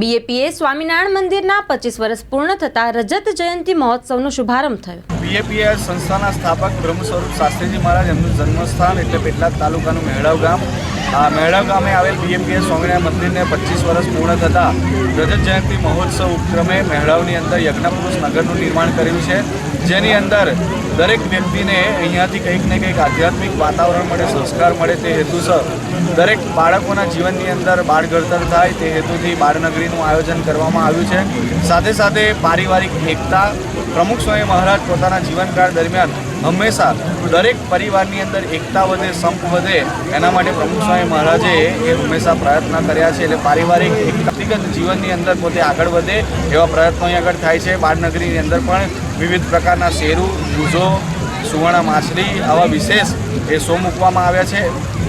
બીએપીએ સ્વામિનારાયણ મંદિરના પચીસ વર્ષ પૂર્ણ થતા રજત જયંતિ મહોત્સવનો શુભારંભ થયો. બીએપીએસ સંસ્થાના સ્થાપક બ્રહ્મ સ્વરૂપ શાસ્ત્રીજી મહારાજ, એમનું જન્મસ્થાન એટલે પેટલાદ તાલુકાનું મેળવ ગામ. આ મેળવ ગામે આવેલ બીએપીએ સ્વામિનારાયણ મંદિરને પચીસ વર્ષ પૂર્ણ થતાં રજત જયંતિ મહોત્સવ ઉપક્રમે મેળવની અંદર યજ્ઞપુરુષ નગરનું નિર્માણ કર્યું છે. જેની અંદર દરેક વ્યક્તિને અહીંયાથી કંઈક ને કંઈક આધ્યાત્મિક વાતાવરણ મળે, સંસ્કાર મળે તે હેતુસર દરેક બાળકોના જીવનની અંદર બાળ ઘડતર થાય તે હેતુથી બાળનગરીનું આયોજન કરવામાં આવ્યું છે. સાથે સાથે પારિવારિક એકતા, પ્રમુખ સ્વામી મહારાજ પોતાના જીવનકાળ દરમિયાન હંમેશા દરેક પરિવારની અંદર એકતા વધે, સંપ વધે, એના માટે પ્રમુખ સ્વામી મહારાજે એ હંમેશા પ્રયત્ન કર્યા છે. એટલે પારિવારિક એક વ્યક્તિગત જીવનની અંદર પોતે આગળ વધે એવા પ્રયત્નો અહીં આગળ થાય છે. બાળનગરીની અંદર પણ વિવિધ પ્રકારના શેરું, જૂઝો, સુવર્ણ માછલી આવા વિશેષ એ શો મૂકવામાં આવ્યા છે.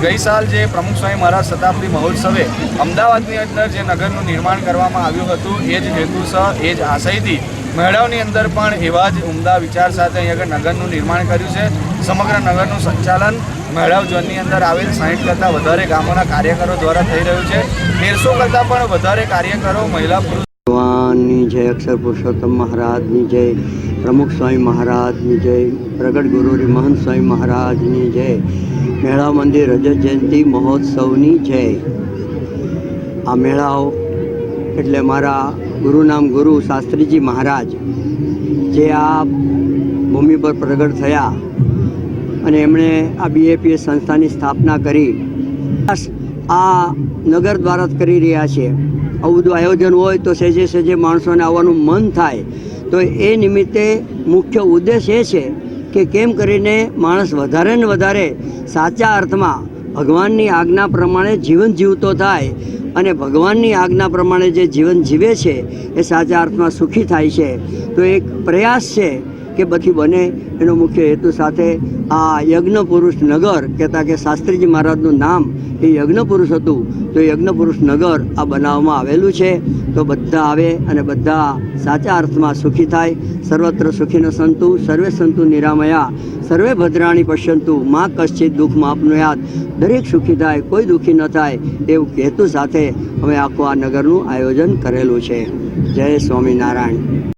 ગઈ સાલ જે પ્રમુખ સ્વામી મહારાજ શતાબ્દી મહોત્સવે અમદાવાદની અંદર જે નગરનું નિર્માણ કરવામાં આવ્યું હતું, એ જ હેતુસર એ જ આશયથી મેળાવની અંદર પણ એવા જ ઉમદા વિચાર સાથે અહીં આગળ નગરનું નિર્માણ કર્યું છે. સમગ્ર નગરનું સંચાલન મેળાવ ઝોનની અંદર આવેલ સાહીઠ કરતાં વધારે ગામોના કાર્યકરો દ્વારા થઈ રહ્યું છે. તેરસો કરતાં પણ વધારે કાર્યકરો, મહિલા, પુરુષ ભગવાનની જય, અક્ષર પુરુષોત્તમ મહારાજની જય, પ્રમુખ સ્વામી મહારાજની જય, પ્રગટ ગુરુરી મહંત સ્વામી મહારાજની જય, મેળા મંદિર રજત જયંતિ મહોત્સવની જય. આ મેળાઓ એટલે મારા ગુરુ નામ ગુરુ શાસ્ત્રીજી મહારાજ, જે આ ભૂમિ પર પ્રગટ થયા અને એમણે આ બીએપીએસ સંસ્થાની સ્થાપના કરી. આ નગર દ્વારા જ કરી રહ્યા છે આવું બધું આયોજન હોય તો સેજે સેજે માણસોને આવવાનું મન થાય. તો એ નિમિત્તે મુખ્ય ઉદ્દેશ એ છે કે કેમ કરીને માણસ વધારે ને વધારે સાચા અર્થમાં ભગવાનની આજ્ઞા પ્રમાણે જીવન જીવતો થાય અને ભગવાનની આજ્ઞા પ્રમાણે જે જીવન જીવે છે એ સાચા અર્થમાં સુખી થાય છે. તો એક પ્રયાસ છે કે પછી બને, એનો મુખ્ય હેતુ સાથે આ યજ્ઞ પુરુષ નગર કહેતા કે શાસ્ત્રીજી મહારાજનું નામ એ યજ્ઞ પુરુષ હતું. તો યજ્ઞપુરુષ યજ્ઞ પુરુષ નગર આ બનાવવામાં આવેલું છે. તો બધા આવે અને બધા સાચા અર્થમાં સુખી થાય. સર્વત્ર સુખીનો સંતુ, સર્વે સંતુ નિરામયા. સર્વે ભદ્રાણી પશ્યંતુ. માં કશ્ચિત દુઃખ આપનું યાદ. દરેક સુખી થાય, કોઈ દુઃખી ન થાય એવું હેતુ સાથે અમે આખું આ નગરનું આયોજન કરેલું છે. જય સ્વામિનારાયણ.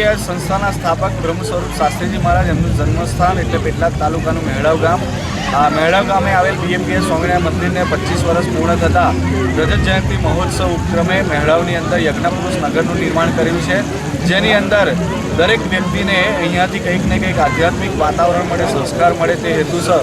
બીએપીએસ સંસ્થાના સ્થાપક બ્રહ્મ સ્વરૂપ શાસ્ત્રીજી મહારાજ, એમનું જન્મસ્થાન એટલે પેટલાદ તાલુકાનું મહેડાવ ગામ. આ મહેડાવ ગામે આવેલ બીએમપીએસ સ્વામિનારાયણ મંદિરને પચીસ વર્ષ પૂર્ણ થતાં રજત જયંતિ મહોત્સવ ઉપક્રમે મહેડાવની અંદર યજ્ઞપુરુષ નગરનું નિર્માણ કર્યું છે. જેની અંદર દરેક વ્યક્તિને અહીંયાથી કંઈક ને કંઈક આધ્યાત્મિક વાતાવરણ મળે, સંસ્કાર મળે તે હેતુસર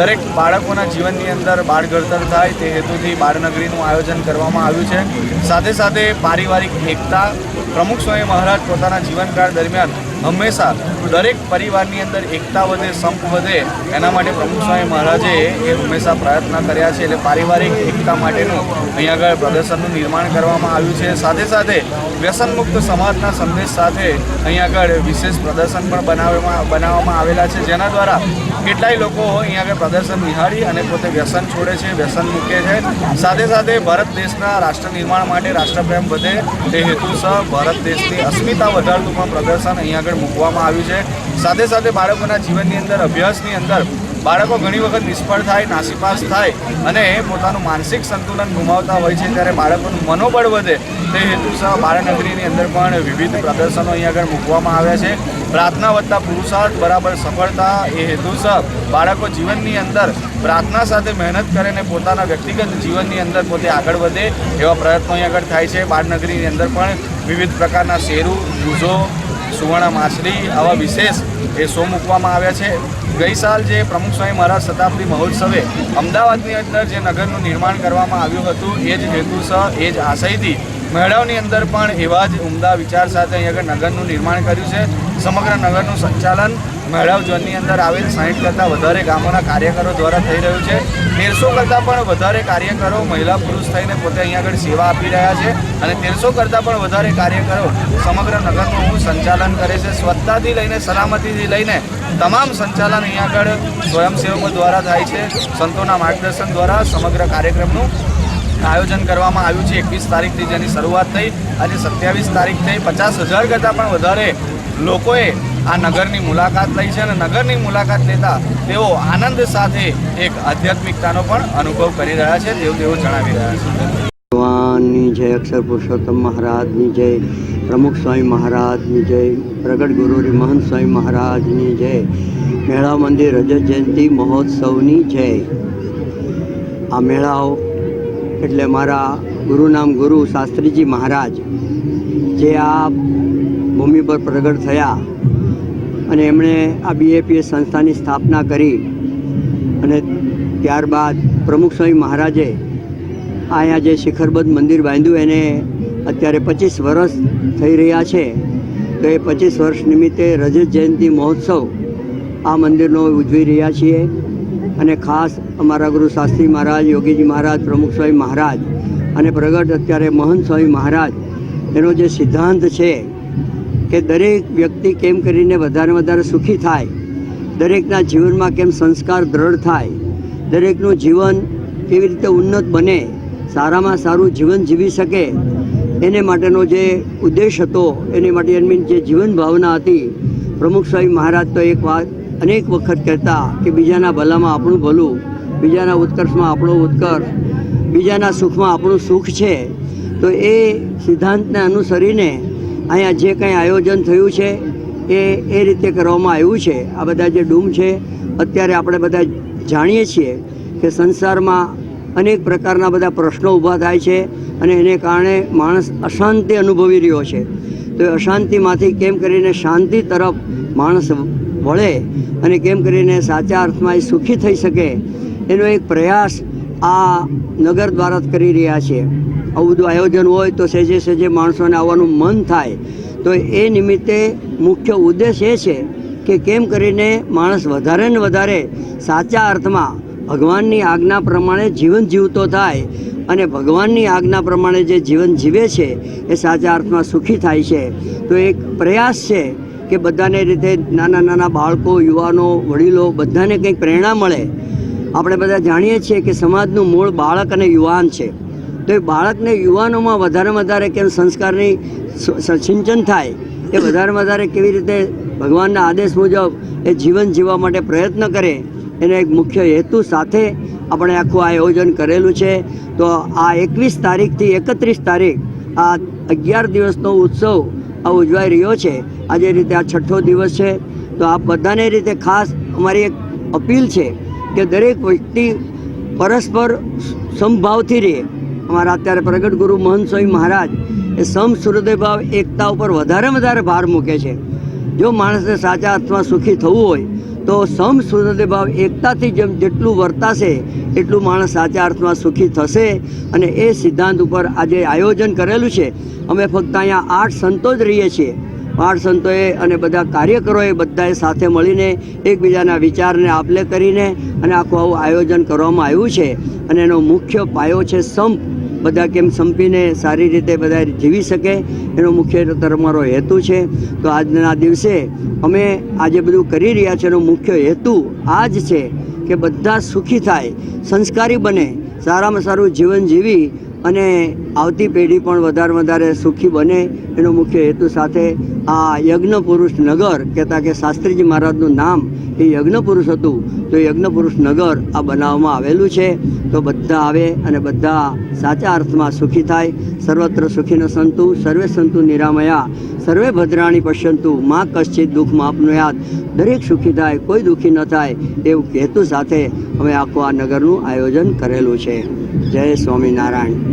દરેક બાળકોના જીવનની અંદર બાળ ઘડતર થાય તે હેતુથી બાળનગરીનું આયોજન કરવામાં આવ્યું છે. સાથે સાથે પારિવારિક એકતા પ્રમુખ સ્વામી મહારાજ પોતાના જીવનકાળ દરમિયાન હંમેશા દરેક પરિવારની અંદર એકતા વધે, સંપ વધે, એના માટે પ્રમુખ સ્વામી મહારાજે એ હંમેશા પ્રયત્ન કર્યા છે. એટલે પારિવારિક એકતા માટેનું અહીં આગળ પ્રદર્શનનું નિર્માણ કરવામાં આવ્યું છે. સાથે સાથે વ્યસનમુક્ત સમાજના સંદેશ સાથે અહીં આગળ વિશેષ પ્રદર્શન પણ બનાવવામાં બનાવવામાં આવેલા છે. જેના દ્વારા કેટલાય લોકો અહીં આગળ પ્રદર્શન નિહાળી અને પોતે વ્યસન છોડે છે, વ્યસન મૂકે છે. સાથે સાથે ભારત દેશના રાષ્ટ્ર નિર્માણ માટે રાષ્ટ્રપ્રેમ વધે. તે હેતુસર ભારત દેશની અસ્મિતા વધારતું પણ પ્રદર્શન અહીં આગળ મૂકવામાં આવ્યું છે. સાથે સાથે બાળકોના જીવનની અંદર, અભ્યાસની અંદર બાળકો ઘણી વખત નિષ્ફળ થાય, નાસીપાસ થાય અને પોતાનું માનસિક સંતુલન ગુમાવતા હોય છે. ત્યારે બાળકોનું મનોબળ વધે તે હેતુસર બાળનગરીની અંદર પણ વિવિધ પ્રદર્શનો અહીં આગળ મૂકવામાં આવ્યા છે. પ્રાર્થના વત્તા પુરુષાર્થ બરાબર સફળતા એ હેતુસર બાળકો જીવનની અંદર પ્રાર્થના સાથે મહેનત કરે અને પોતાના વ્યક્તિગત જીવનની અંદર પોતે આગળ વધે એવા પ્રયત્નો અહીં આગળ થાય છે. બાળનગરીની અંદર પણ વિવિધ પ્રકારના શેરું, જૂઝો સુવર્ણ માછલી આવા વિશેષ એ શો મૂકવામાં આવ્યા છે. ગઈ સાલ જે પ્રમુખ સ્વામી મહારાજ શતાબ્દી મહોત્સવે અમદાવાદની અંદર જે નગરનું નિર્માણ કરવામાં આવ્યું હતું, એ જ હેતુસર એ જ આશયથી મેળાવની અંદર પણ એવા જ ઉમદા વિચાર સાથે અહીં આગળ નગરનું નિર્માણ કર્યું છે. સમગ્ર નગરનું સંચાલન મેળાવ ઝોનની અંદર આવેલ સાહીઠ કરતાં વધારે ગામોના કાર્યકરો દ્વારા થઈ રહ્યું છે. તેરસો કરતાં પણ વધારે કાર્યકરો મહિલા, પુરુષ થઈને પોતે અહીંયા આગળ સેવા આપી રહ્યા છે અને તેરસો કરતાં પણ વધારે કાર્યકરો સમગ્ર નગરનું હું સંચાલન કરે છે. સ્વચ્છતાથી લઈને સલામતીથી લઈને તમામ સંચાલન અહીંયા આગળ સ્વયંસેવકો દ્વારા થાય છે. સંતોના માર્ગદર્શન દ્વારા સમગ્ર કાર્યક્રમનું આયોજન કરવામાં આવ્યું છે. એકવીસ તારીખથી જેની શરૂઆત થઈ આજે સત્યાવીસ તારીખ થઈ. પચાસ હજાર કરતાં પણ વધારે લોકોએ આ નગરની મુલાકાત લઈ છે અને નગરની મુલાકાત લેતા તેઓ આનંદ સાથે એક આધ્યાત્મિકતાનો પણ અનુભવ કરી રહ્યા છે તેવું તેઓ જણાવી રહ્યા છે. ભગવાનની જય અક્ષર પુરુષોત્તમ મહારાજની જય, પ્રમુખ સ્વામી મહારાજની જય, પ્રગટ ગુરુરી મહંત સ્વામી મહારાજની જય, મેળા મંદિર રજત જયંતિ મહોત્સવની જય. આ મેળાઓ એટલે મારા ગુરુ નામ ગુરુ શાસ્ત્રીજી મહારાજ, જે આ ભૂમિ પર પ્રગટ થયા. અને એમણે આ બીએપીએસ સંસ્થાની સ્થાપના કરી અને ત્યારબાદ પ્રમુખ સ્વામી મહારાજે અહીંયા જે શિખરબદ્ધ મંદિર બાંધ્યું એને અત્યારે પચીસ વર્ષ થઈ રહ્યા છે. તો એ પચીસ વર્ષ નિમિત્તે રજત જયંતિ મહોત્સવ આ મંદિરનો ઉજવી રહ્યા છીએ. અને ખાસ અમારા ગુરુ શાસ્ત્રી મહારાજ, યોગીજી મહારાજ, પ્રમુખ સ્વામી મહારાજ અને પ્રગટ અત્યારે મહંત સ્વામી મહારાજ, એનો જે સિદ્ધાંત છે કે દરેક વ્યક્તિ કેમ કરીને વધારે વધારે સુખી થાય? દરેકના જીવનમાં કેમ સંસ્કાર દ્રઢ થાય? દરેકનું જીવન કેવી રીતે ઉન્નત બને? સારામાં સારું જીવન જીવી શકે? એને માટેનો જે ઉદ્દેશ હતો, એની માટે એમની જે જીવન ભાવના હતી, પ્રમુખ સ્વામી મહારાજ તો એક વાત અનેક વખત કહેતા કે બીજાના ભલામાં આપણું ભલું, બીજાના ઉત્કર્ષમાં આપણો ઉત્કર્ષ, બીજાના સુખમાં આપણું સુખ છે. તો એ સિદ્ધાંતને અનુસરીને અહીંયા જે કંઈ આયોજન થયું છે, એ એ રીતે કરવામાં આવ્યું છે. આ બધા જે ડૂમ છે, અત્યારે આપણે બધા જાણીએ છીએ કે સંસારમાં અનેક પ્રકારના બધા પ્રશ્નો ઊભા થાય છે અને એને કારણે માણસ અશાંતિ અનુભવી રહ્યો છે. તો એ અશાંતિમાંથી કેમ કરીને શાંતિ તરફ માણસ વળે અને કેમ કરીને સાચા અર્થમાં એ સુખી થઈ શકે, એનો એક પ્રયાસ આ નગર દ્વારા જ કરી રહ્યા છે આવું બધું આયોજન હોય તો સહેજે સહેજે માણસોને આવવાનું મન થાય. તો એ નિમિત્તે મુખ્ય ઉદ્દેશ એ છે કે કેમ કરીને માણસ વધારે ને વધારે સાચા અર્થમાં ભગવાનની આજ્ઞા પ્રમાણે જીવન જીવતો થાય અને ભગવાનની આજ્ઞા પ્રમાણે જે જીવન જીવે છે એ સાચા અર્થમાં સુખી થાય છે. તો એક પ્રયાસ છે કે બધાને રીતે નાના નાના બાળકો, યુવાનો, વડીલો બધાને કંઈક પ્રેરણા મળે. આપણે બધા જાણીએ છીએ કે સમાજનું મૂળ બાળક અને યુવાન છે. તો એ બાળકને યુવાનોમાં વધારેમાં વધારે કેમ સંસ્કારની સિંચન થાય, એ વધારેમાં વધારે કેવી રીતે ભગવાનના આદેશ મુજબ એ જીવન જીવવા માટે પ્રયત્ન કરે, એને એક મુખ્ય હેતુ સાથે આપણે આખું આયોજન કરેલું છે. તો આ એકવીસ તારીખથી એકત્રીસ તારીખ આ અગિયાર દિવસનો ઉત્સવ આ ઉજવાઈ રહ્યો છે. આજે રીતે આ છઠ્ઠો દિવસ છે. તો આ બધાને રીતે ખાસ અમારી એક અપીલ છે કે દરેક વ્યક્તિ પરસ્પર સમભાવથી રહે. અમારા અત્યારે પ્રગટ ગુરુ મહંત સ્વામી મહારાજ એ સમ ભાવ, એકતા ઉપર વધારે વધારે ભાર મૂકે છે. જો માણસને સાચા અર્થમાં સુખી થવું હોય, તો સમ ભાવ, એકતાથી જેમ જેટલું વર્તાશે, એટલું માણસ સાચા અર્થમાં સુખી થશે અને એ સિદ્ધાંત ઉપર આજે આયોજન કરેલું છે. અમે ફક્ત અહીંયા આઠ સંતો જ રહીએ છીએ. આઠ સંતોએ અને બધા કાર્યકરોએ બધાએ સાથે મળીને એકબીજાના વિચારને આપલે કરીને અને આખું આવું આયોજન કરવામાં આવ્યું છે. અને એનો મુખ્ય પાયો છે સંપ. બધા કેમ સંપીને સારી રીતે બધા જીવી શકે, એનો મુખ્ય તમારો હેતુ છે. તો આજના દિવસે અમે આજે બધું કરી રહ્યા છે, એનો મુખ્ય હેતુ આ જ છે કે બધા સુખી થાય, સંસ્કારી બને, સારામાં સારું જીવન જીવી અને આવતી પેઢી પણ વધારે વધારે સુખી બને એનો મુખ્ય હેતુ સાથે આ યજ્ઞ પુરુષ નગર કહેતા કે શાસ્ત્રીજી મહારાજનું નામ એ યજ્ઞ પુરુષ હતું. તો યજ્ઞપુરુષ યજ્ઞ પુરુષ નગર આ બનાવવામાં આવેલું છે. તો બધા આવે અને બધા સાચા અર્થમાં સુખી થાય. સર્વત્ર સુખીનો સંતુ, સર્વે સંતુ નિરામયા. સર્વે ભદ્રાણી પશ્યંતુ. માં કશ્ચિત દુઃખ આપનું યાદ. દરેક સુખી થાય, કોઈ દુઃખી ન થાય એવું હેતુ સાથે અમે આખું આ નગરનું આયોજન કરેલું છે. જય સ્વામિનારાયણ.